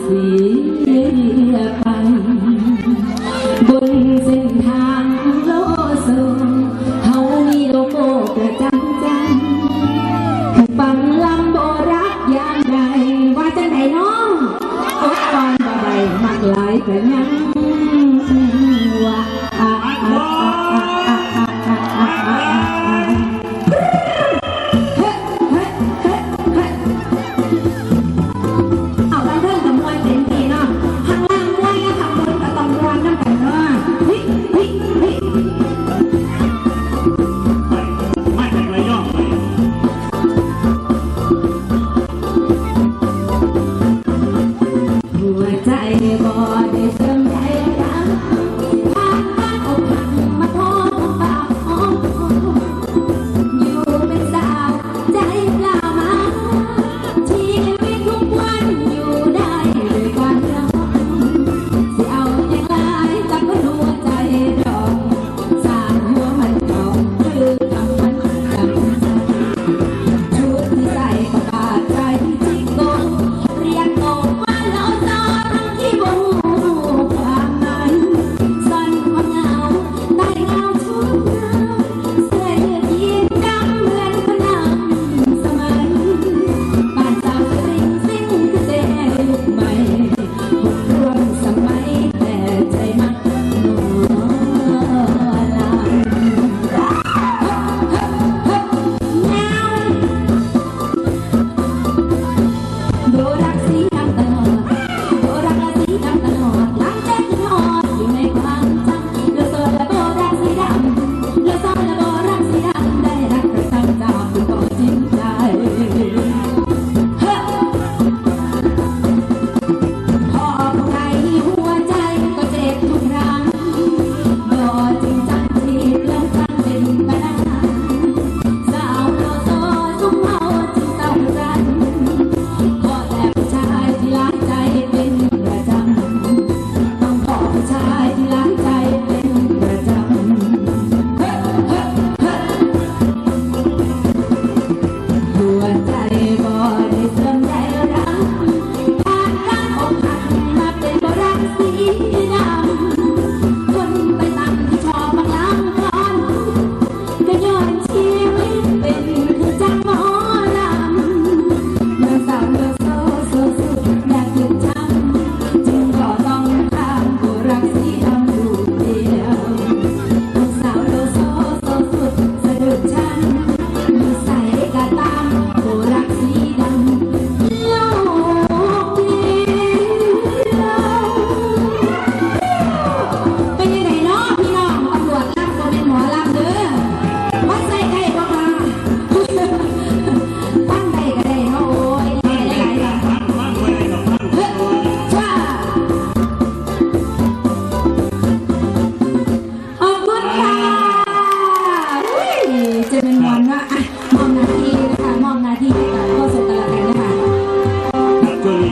เสียบนเส้นทางโลโซเขามีโลโก้ประจำจันฟังลำบรักยามใดว่าจัไหนน้องพบความบ่ได้มากหลยแต่ยัง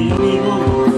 你，我。